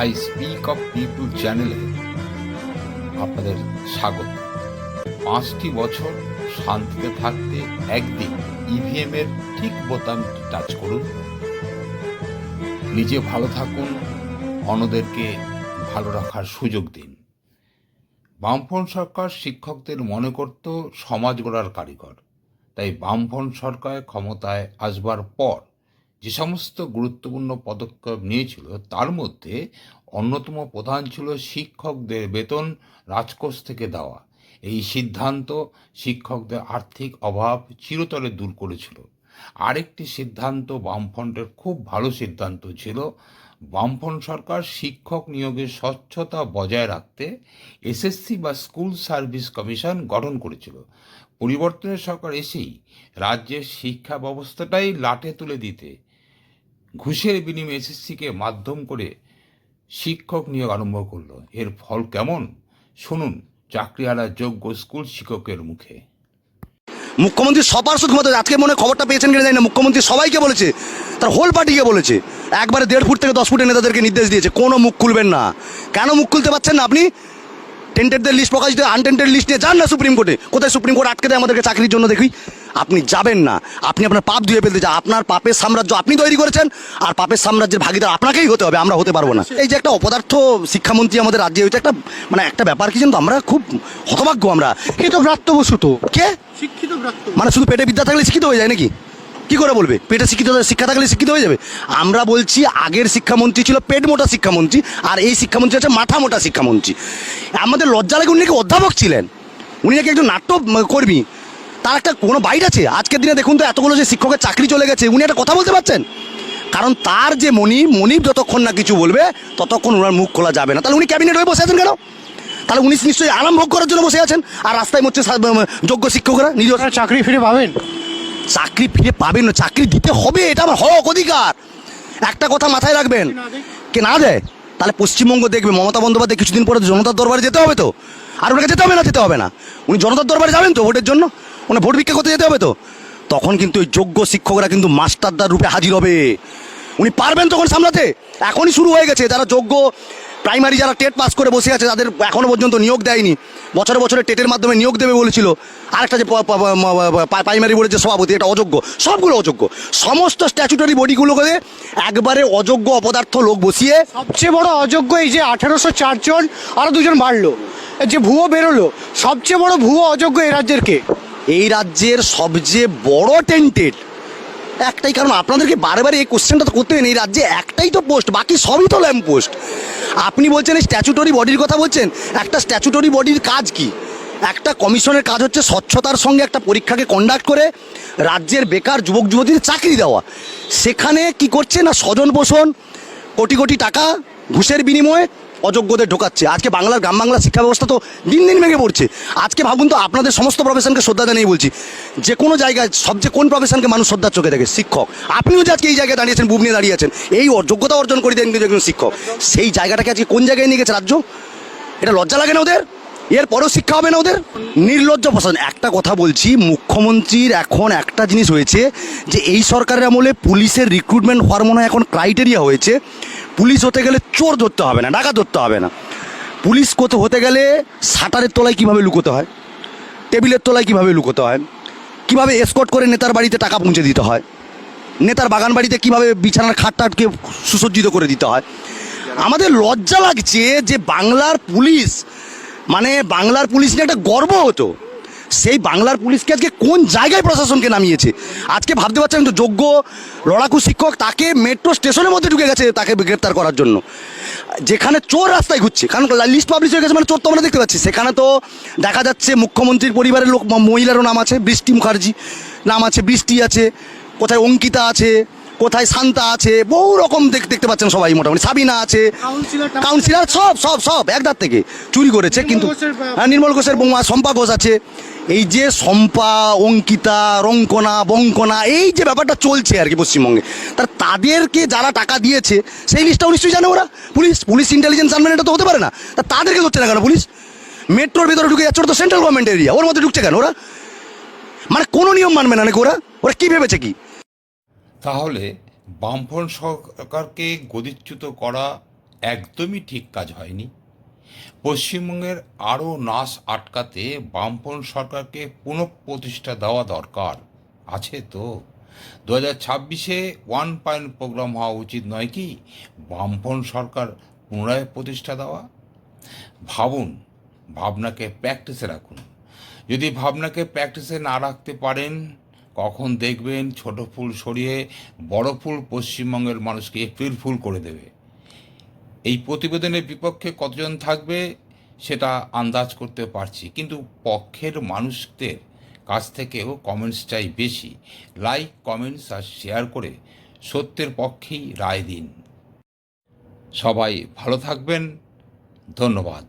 I speak of people চ্যানেলে আপনাদের স্বাগত। পাঁচটি বছর শান্তিতে থাকতে একদিন ইভিএম এর ঠিক বোতামটি টাচ করুন। নিজে ভালো থাকুন, অন্যদেরকে ভালো রাখার সুযোগ দিন। বামফ্রন্ট সরকার শিক্ষকদের মনে করত সমাজ গড়ার কারিগর, তাই বামফ্রন্ট সরকার ক্ষমতায় আসবার পর যে সমস্ত গুরুত্বপূর্ণ পদক্ষেপ নিয়েছিল, তার মধ্যে অন্যতম প্রধান ছিল শিক্ষকদের বেতন রাজকোষ থেকে দেওয়া। এই সিদ্ধান্ত শিক্ষকদের আর্থিক অভাব চিরতরে দূর করেছিল। আরেকটি সিদ্ধান্ত বামফ্রন্টের খুব ভালো সিদ্ধান্ত ছিল। বামফ্রন্ট সরকার শিক্ষক নিয়োগের স্বচ্ছতা বজায় রাখতে এসএসসি বা স্কুল সার্ভিস কমিশন গঠন করেছিল। পরিবর্তনের সরকার এসেই রাজ্যের শিক্ষা ব্যবস্থাটাই লাটে তুলে দিতে ঘুষের বিনিময়ে এসএসসিকে মাধ্যম করে শিক্ষক নিয়োগ আরম্ভ করল। এর ফল কেমন? শুনুন চাকরিহারা যোগ্য স্কুল শিক্ষকের মুখে। মুখ্যমন্ত্রী সপার্শ্ব ঘুমাতে আজকে মনে খবরটা পেয়েছেন কিনা জানি না। মুখ্যমন্ত্রী সবাইকে বলেছে, তার হোল পার্টিকে বলেছে। একবারে দেড় ফুট থেকে দশ ফুটের নেতাদেরকে নির্দেশ দিয়েছে, কোনো মুখ খুলবেন না। কেন মুখ খুলতে পারছেন না আপনি? টেন্টেডদের লিস্ট প্রকাশিত আনটেন্টেড লিস্ট নিয়ে যান না সুপ্রিম কোর্টে কোথায় সুপ্রিম কোর্ট আটকে দেয় আমাদেরকে চাকরির জন্য দেখি। আপনি যাবেন না। আপনি আপনার পাপ ধুয়ে ফেলতে চান। আপনার পাপের সাম্রাজ্য আপনি তৈরি করেছেন আর পাপের সাম্রাজ্যের ভাগিদার আপনাকেই হতে হবে আমরা হতে পারব না। এই যে একটা অপদার্থ শিক্ষামন্ত্রী আমাদের রাজ্যে হয়েছে একটা মানে একটা ব্যাপার কি জানো আমরা খুব হতভাগ্য আমরা। শিক্ষিত ব্রাত্য বসু তো। কে? শিক্ষিত মানে শুধু পেটে বিদ্যা থাকলে শিক্ষিত হয়ে যায় নাকি? কি করে বলবে? পেটে শিক্ষিত শিক্ষা থাকলে শিক্ষিত হয়ে যাবে। আমরা বলছি আগের শিক্ষামন্ত্রী ছিল পেট মোটা শিক্ষামন্ত্রী, আর এই শিক্ষামন্ত্রী হচ্ছে মাথা মোটা শিক্ষামন্ত্রী। আমাদের লজ্জা লাগে, উনি নাকি অধ্যাপক ছিলেন। উনি নাকি একজন নাট্য কর্মী। তার একটা কোনো বাইট আছে? আজকের দিনে দেখুন তো এতগুলো যে শিক্ষকের চাকরি চলে গেছে, উনি একটা কথা বলতে পারছেন? কারণ তার যে মনি, মনিব যতক্ষণ না কিছু বলবে, ততক্ষণ ওনার মুখ খোলা যাবে না। তাহলে উনি ক্যাবিনেট হয়ে বসে আছেন কেন? তাহলে উনি নিশ্চয়ই আরাম ভোগ করার জন্য বসে আছেন? আর রাস্তায় হচ্ছে যোগ্য শিক্ষকরা নিজের চাকরি ফিরে পাবেন। চাকরি ফিরে পাবেন না, চাকরি দিতে হবে, এটা আমার হক অধিকার। একটা কথা মাথায় রাখবেন, কে না দেয়, তাহলে পশ্চিমবঙ্গ দেখবে, মমতা বন্দ্যোপাধ্যায় কিছুদিন পরে জনতার দরবারে যেতে হবে তো। আর ওনাকে যেতে হবে না, যেতে হবে না। উনি জনতার দরবারে যাবেন তো ভোটের জন্য? উনি ভোট ভিক্ষা করতে যেতে হবে তো? তখন কিন্তু ওই যোগ্য শিক্ষকরা কিন্তু মাস্টারদার রূপে হাজির হবে। উনি পারবেন তখন সামলাতে। এখনই শুরু হয়ে গেছে, যারা যোগ্য প্রাইমারি যারা টেট পাস করে বসে আছে তাদের এখনও পর্যন্ত নিয়োগ দেয়নি। বছরে বছরে টেটের মাধ্যমে নিয়োগ দেবে বলেছিল। আরেকটা যে প্রাইমারি বোর্ডের যে সভাপতি এটা অযোগ্য। সবগুলো অযোগ্য। সমস্ত স্ট্যাচুটারি বডিগুলোকে একবারে অযোগ্য অপদার্থ লোক বসিয়ে সবচেয়ে বড় অযোগ্য এই যে আঠেরোশো চারজন আরও দুজন বাড়লো। যে ভুয়ো বেরোলো সবচেয়ে বড় ভুয়ো অযোগ্য এই রাজ্যের কে? এই রাজ্যের সবচেয়ে বড় টেন্টেড একটাই কারণ আপনাদেরকে বারে বারে এই কোশ্চেনটা তো করতে হবে এই রাজ্যে একটাই তো পোস্ট বাকি সবই তো ল্যাম্প পোস্ট আপনি বলছেন এই স্ট্যাচুটরি বডির কথা বলছেন? একটা স্ট্যাচুটরি বডির কাজ কি? একটা কমিশনের কাজ হচ্ছে স্বচ্ছতার সঙ্গে একটা পরীক্ষাকে কন্ডাক্ট করে রাজ্যের বেকার যুবক যুবতীদের চাকরি দেওয়া। সেখানে কি করছে না স্বজন পোষণ কোটি কোটি টাকা, ঘুষের বিনিময়ে অযোগ্যদের ঢোকাচ্ছে। আজকে বাংলার গ্রাম বাংলা শিক্ষা ব্যবস্থা তো দিন দিন ভেঙে পড়ছে। আজকে ভাবুন তো, আপনাদের সমস্ত প্রফেশনকে শ্রদ্ধা জানিয়ে বলছি। যে কোনো জায়গায় সবচেয়ে কোন প্রফেশনকে মানুষ শ্রদ্ধার চোখে দেখে? শিক্ষক। আপনিও যে আজকে এই জায়গায় দাঁড়িয়েছেন, বুব নিয়ে দাঁড়িয়ে আছেন, এই অযোগ্যতা অর্জন করে দেন কিন্তু একজন শিক্ষক। সেই জায়গাটাকে আজকে কোন জায়গায় নিয়ে গেছে রাজ্য? এটা লজ্জা লাগে না ওদের? এর পরেও শিক্ষা হবে না ওদের? নির্লজ্জ প্রশাসন। একটা কথা বলছি, মুখ্যমন্ত্রীর এখন একটা জিনিস হয়েছে যে, এই সরকারের আমলে পুলিশের রিক্রুটমেন্ট হওয়ার মনে হয় এখন ক্রাইটেরিয়া হয়েছে। পুলিশ হতে গেলে চোর ধরতে হবে না ডাকা ধরতে হবে না। পুলিশ কোথাও হতে গেলে শাটারের তলায় কীভাবে লুকোতে হয়, টেবিলের তলায় কীভাবে লুকোতে হয়, কীভাবে এসকট করে নেতার বাড়িতে টাকা পৌঁছে দিতে হয়, নেতার বাগান বাড়িতে কীভাবে বিছানার খাটটাটকে সুসজ্জিত করে দিতে হয়। আমাদের লজ্জা লাগছে যে বাংলার পুলিশ মানে বাংলার পুলিশ নিয়ে একটা গর্ব হতো। সেই বাংলার পুলিশকে আজকে কোন জায়গায় প্রশাসনকে নামিয়েছে? আজকে ভাবতে পারছেন তো যোগ্য লড়াকু শিক্ষক তাকে মেট্রো স্টেশনের মধ্যে ঢুকে গেছে, তাকে গ্রেপ্তার করার জন্য। যেখানে চোর রাস্তায় ঘুরছে, কারণ লিস্ট পাবলিশ হয়ে গেছে মানে চোর তো আমরা দেখতে পাচ্ছি। সেখানে তো দেখা যাচ্ছে মুখ্যমন্ত্রীর পরিবারের লোক, মহিলারও নাম আছে, বৃষ্টি মুখার্জি নাম আছে, বৃষ্টি আছে, কোথায় অঙ্কিতা আছে কোথায় শান্তা আছে? বহু রকম দেখ- দেখতে পাচ্ছেন সবাই মোটামুটি। সাবিনা আছে। কাউন্সিলর সব সব সব একদার থেকে। চুরি করেছে কিন্তু হ্যাঁ নির্মল ঘোষের বৌমা শম্পা ঘোষ আছে। এই যে শম্পা অঙ্কিতা রঙ্কনা বঙ্কনা এই যে ব্যাপারটা চলছে আর কি পশ্চিমবঙ্গে তার তাদেরকে যারা টাকা দিয়েছে সেই লিস্টটাও নিশ্চয়ই জানে ওরা। পুলিশ পুলিশ ইন্টেলিজেন্স আনবেন এটা তো হতে পারে না। তা তাদেরকে ধরছে না কেন পুলিশ? মেট্রোর ভিতরে ঢুকে যাচ্ছে ওরা তো সেন্ট্রাল গভর্নমেন্ট এরিয়া ওর মধ্যে ঢুকছে কেন ওরা? মানে কোনো নিয়ম মানবে না নাকি ওরা? ওরা কী ভেবেছে কি? তাহলে বামফ্রন্ট সরকারকে গদিচ্যুত করা একদমই ঠিক কাজ হয়নি। পশ্চিমবঙ্গের আরও নাশ আটকাতে বামপন্থ সরকারকে পুনঃপ্রতিষ্ঠা দেওয়া দরকার। আছে তো। দু হাজার ছাব্বিশে ওয়ান পয়েন্ট প্রোগ্রাম হওয়া উচিত নয় কি বামপন্থ সরকার পুনরায় প্রতিষ্ঠা দেওয়া? ভাবুন, ভাবনাকে প্র্যাকটিসে রাখুন। যদি ভাবনাকে প্র্যাকটিসে না রাখতে পারেন কখন দেখবেন ছোট ফুল সরিয়ে বড় ফুল পশ্চিমবঙ্গের মানুষকে এপ্রিল ফুল করে দেবে। এই প্রতিবেদনের বিপক্ষে কতজন থাকবে সেটা আন্দাজ করতে পারছি, কিন্তু পক্ষের মানুষদের কাছ থেকেও কমেন্টস চাই বেশি। লাইক কমেন্টস আর শেয়ার করে সত্যের পক্ষেই রায় দিন। সবাই ভালো থাকবেন। ধন্যবাদ।